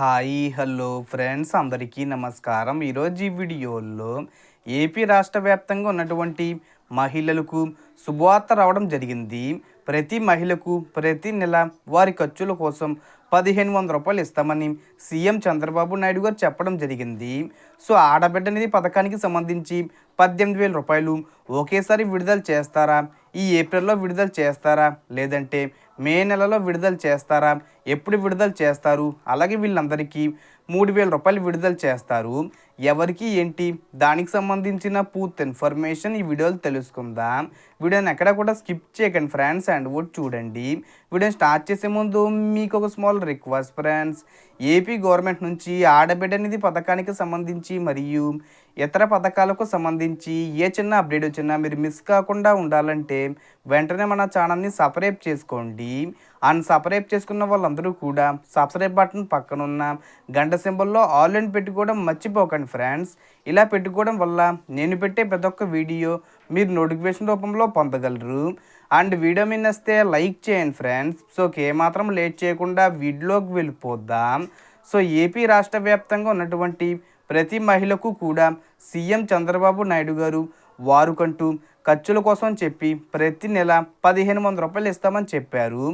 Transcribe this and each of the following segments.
Hi hello friends అందరికీ నమస్కారం. ఈరోజు ఈ వీడియోలో ఏపీ రాష్ట్ర వ్యాప్తంగా ఉన్నటువంటి మహిళలకు శుభవార్త రావడం జరిగింది. ప్రతి మహిళకు ప్రతి నెల వారి ఖర్చుల కోసం పదిహేను వందల రూపాయలు ఇస్తామని సీఎం చంద్రబాబు నాయుడు గారు చెప్పడం జరిగింది. సో ఆడబిడ్డ నిధి పథకానికి సంబంధించి పద్దెనిమిది వేల రూపాయలు ఒకేసారి విడుదల చేస్తారా? ఈ ఏప్రిల్లో విడుదల చేస్తారా? లేదంటే మే నెలలో విడుదల చేస్తారా? ఎప్పుడు విడుదల చేస్తారు? అలాగే వీళ్ళందరికీ మూడు వేల రూపాయలు విడుదల చేస్తారు. ఎవరికి ఏంటి? దానికి సంబంధించిన పూర్తి ఇన్ఫర్మేషన్ ఈ వీడియోలు తెలుసుకుందాం. వీడియోని ఎక్కడ కూడా స్కిప్ చేయకండి ఫ్రెండ్స్ అండ్ కూడా చూడండి. వీడియోని స్టార్ట్ చేసే ముందు మీకు ఒక small request friends. AP government నుంచి ఆడబిడ్డ నిధి పథకానికి సంబంధించి మరియు ఇతర పథకాలకు సంబంధించి ఏ చిన్న అప్డేట్ వచ్చినా మీరు మిస్ కాకుండా ఉండాలంటే వెంటనే మన ఛానల్ని సపరేట్ చేసుకోండి. అండ్ సబ్స్క్రైబ్ చేసుకున్న వాళ్ళందరూ కూడా సబ్స్క్రైబ్ బటన్ పక్కన ఉన్న గంట సింబల్లో ఆల్ అండ్ పెట్టుకోవడం మర్చిపోకండి ఫ్రెండ్స్. ఇలా పెట్టుకోవడం వల్ల నేను పెట్టే ప్రతి ఒక్క వీడియో మీరు నోటిఫికేషన్ రూపంలో పొందగలరు. అండ్ వీడియో మీద వస్తే లైక్ చేయండి ఫ్రెండ్స్. సో ఏమాత్రం లేట్ చేయకుండా వీడియోకి వెళ్ళిపోద్దాం సో ఏపీ రాష్ట్ర వ్యాప్తంగా ఉన్నటువంటి ప్రతి మహిళకు కూడా సీఎం చంద్రబాబు నాయుడు గారు వారుకంటూ ఖర్చుల కోసం చెప్పి ప్రతి నెల పదిహేను వందల రూపాయలు ఇస్తామని చెప్పారు.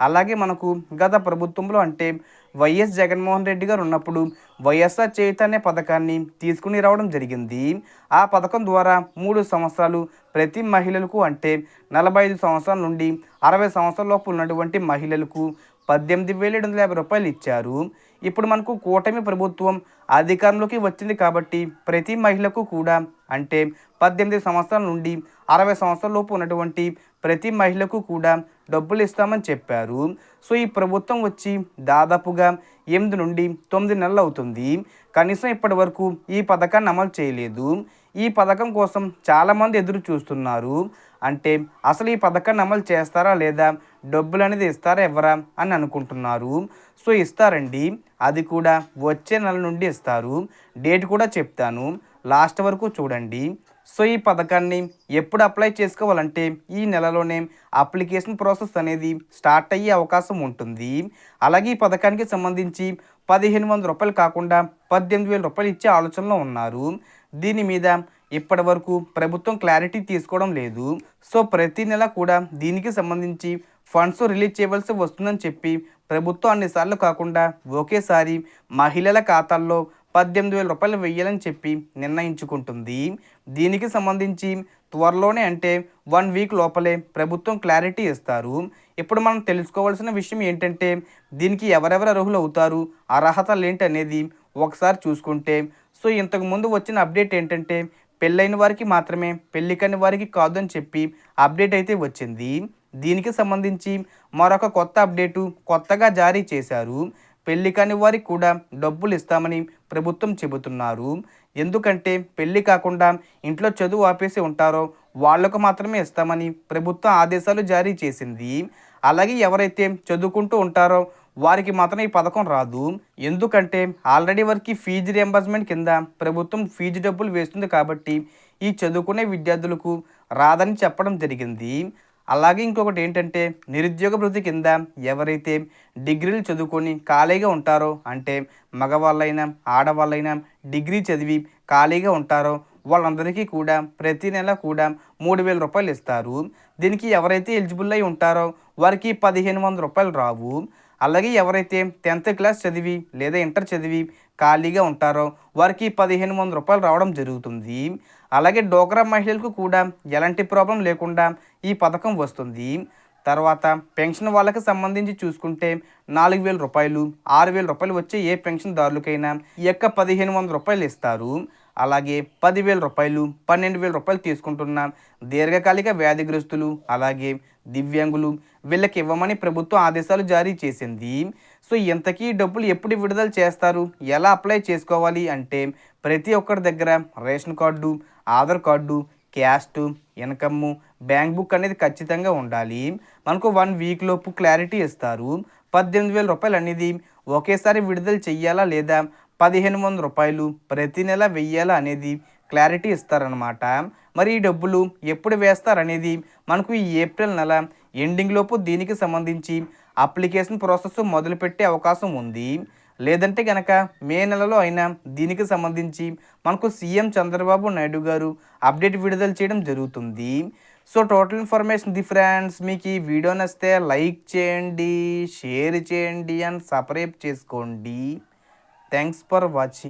అలాగే మనకు గత ప్రభుత్వంలో అంటే వైఎస్ జగన్మోహన్ రెడ్డి గారు ఉన్నప్పుడు వైఎస్ఆర్ చైతన్య పథకాన్ని తీసుకుని రావడం జరిగింది. ఆ పథకం ద్వారా మూడు సంవత్సరాలు ప్రతి మహిళలకు అంటే నలభై ఐదు సంవత్సరాల నుండి అరవై సంవత్సరాల లోపు ఉన్నటువంటి మహిళలకు పద్దెనిమిది వేల ఏడు వందల యాభై రూపాయలు ఇచ్చారు. ఇప్పుడు మనకు కూటమి ప్రభుత్వం అధికారంలోకి వచ్చింది కాబట్టి ప్రతి మహిళకు కూడా అంటే పద్దెనిమిది సంవత్సరాల నుండి అరవై సంవత్సరాల లోపు ఉన్నటువంటి ప్రతి మహిళకు కూడా డబ్బులు ఇస్తామని చెప్పారు. సో ఈ ప్రభుత్వం వచ్చి దాదాపుగా ఎనిమిది నుండి తొమ్మిది నెలలు అవుతుంది. కనీసం ఇప్పటి వరకు ఈ పథకాన్ని అమలు చేయలేదు. ఈ పథకం కోసం చాలామంది ఎదురు చూస్తున్నారు. అంటే అసలు ఈ పథకాన్ని అమలు చేస్తారా లేదా? డబ్బులు అనేది ఇస్తారా ఎవరా అని అనుకుంటున్నారు. సో ఇస్తారండి. అది కూడా వచ్చే నెల నుండి ఇస్తారు. డేట్ కూడా చెప్తాను. లాస్ట్ వరకు చూడండి. సో ఈ పథకాన్ని ఎప్పుడు అప్లై చేసుకోవాలంటే ఈ నెలలోనే అప్లికేషన్ ప్రాసెస్ అనేది స్టార్ట్ అయ్యే అవకాశం ఉంటుంది. అలాగే ఈ పథకానికి సంబంధించి పదిహేను వందల రూపాయలు కాకుండా పద్దెనిమిది వేల రూపాయలు ఇచ్చే ఆలోచనలో ఉన్నారు. దీని మీద ఇప్పటి వరకు ప్రభుత్వం క్లారిటీ తీసుకోవడం లేదు. సో ప్రతి నెల కూడా దీనికి సంబంధించి ఫండ్స్ రిలీజ్ చేయవలసి వస్తుందని చెప్పి ప్రభుత్వం అన్నిసార్లు కాకుండా ఒకేసారి మహిళల ఖాతాల్లో పద్దెనిమిది వేల రూపాయలు వెయ్యాలని చెప్పి నిర్ణయించుకుంటుంది. దీనికి సంబంధించి త్వరలోనే అంటే వన్ వీక్ లోపలే ప్రభుత్వం క్లారిటీ ఇస్తారు. ఇప్పుడు మనం తెలుసుకోవాల్సిన విషయం ఏంటంటే దీనికి ఎవరెవరు అర్హులు అవుతారు అర్హతలు ఏంటి అనేది ఒకసారి చూసుకుంటే. సో ఇంతకుముందు వచ్చిన అప్డేట్ ఏంటంటే పెళ్ళైన వారికి మాత్రమే పెళ్ళి కాని వారికి కాదు అని చెప్పి అప్డేట్ అయితే వచ్చింది. దీనికి సంబంధించి మరొక కొత్త అప్డేటు కొత్తగా జారీ చేశారు. పెళ్ళి కాని వారికి కూడా డబ్బులు ఇస్తామని ప్రభుత్వం చెబుతున్నారు. ఎందుకంటే పెళ్ళి కాకుండా ఇంట్లో చదువు ఆపేసి ఉంటారో వాళ్ళకు మాత్రమే ఇస్తామని ప్రభుత్వం ఆదేశాలు జారీ చేసింది. అలాగే ఎవరైతే చదువుకుంటూ ఉంటారో వారికి మాత్రం ఈ పథకం రాదు. ఎందుకంటే ఆల్రెడీ వారికి ఫీజు రియంబర్స్మెంట్ కింద ప్రభుత్వం ఫీజు డబ్బులు వేస్తుంది కాబట్టి ఈ చదువుకునే విద్యార్థులకు రాదని చెప్పడం జరిగింది. అలాగే ఇంకొకటి ఏంటంటే నిరుద్యోగ భృతి కింద ఎవరైతే డిగ్రీలు చదువుకొని ఖాళీగా ఉంటారో అంటే మగవాళ్ళైనా ఆడవాళ్ళైనా డిగ్రీ చదివి ఖాళీగా ఉంటారో వాళ్ళందరికీ కూడా ప్రతి నెల కూడా మూడు వేల రూపాయలు ఇస్తారు. దీనికి ఎవరైతే ఎలిజిబుల్ అయి ఉంటారో వారికి పదిహేను వందల రూపాయలు రావు. అలాగే ఎవరైతే టెన్త్ క్లాస్ చదివి లేదా ఇంటర్ చదివి ఖాళీగా ఉంటారో వారికి పదిహేను వందల రూపాయలు రావడం జరుగుతుంది. అలాగే డోక్రా మహిళలకు కూడా ఎలాంటి ప్రాబ్లం లేకుండా ఈ పథకం వస్తుంది. తర్వాత పెన్షన్ వాళ్ళకి సంబంధించి చూసుకుంటే నాలుగు వేల రూపాయలు ఆరు వేల రూపాయలు వచ్చే ఏ పెన్షన్దారులకైనా ఈ యొక్క పదిహేను వందల రూపాయలు ఇస్తారు. అలాగే పదివేల రూపాయలు పన్నెండు వేల రూపాయలు తీసుకుంటున్న దీర్ఘకాలిక వ్యాధిగ్రస్తులు అలాగే దివ్యాంగులు వీళ్ళకి ఇవ్వమని ప్రభుత్వం ఆదేశాలు జారీ చేసింది. సో ఇంతకీ డబ్బులు ఎప్పుడు విడుదల చేస్తారు? ఎలా అప్లై చేసుకోవాలి అంటే ప్రతి ఒక్కరి దగ్గర ration card Aadhaar card caste income bank book అనేది ఖచ్చితంగా ఉండాలి. మనకు వన్ వీక్ లోపు క్లారిటీ ఇస్తారు. పద్దెనిమిది వేల రూపాయలు అనేది ఒకేసారి విడుదల చెయ్యాలా లేదా పదిహేను వందల రూపాయలు ప్రతి నెల వెయ్యాలా అనేది క్లారిటీ ఇస్తారనమాట మరి ఈ డబ్బులు ఎప్పుడు వేస్తారనేది మనకు ఈ ఏప్రిల్ నెల ఎండింగ్ లోపు దీనికి సంబంధించి అప్లికేషన్ ప్రాసెస్ మొదలుపెట్టే అవకాశం ఉంది. లేదంటే గనక మే నెలలో అయినా దీనికి సంబంధించి మనకు సీఎం చంద్రబాబు నాయుడు గారు అప్డేట్ విడుదల చేయడం జరుగుతుంది. So total information the friends మీకు ఈ వీడియో నచ్చితే లైక్ చేయండి షేర్ చేయండి అండ్ సబ్స్క్రైబ్ చేసుకోండి. Thanks for watching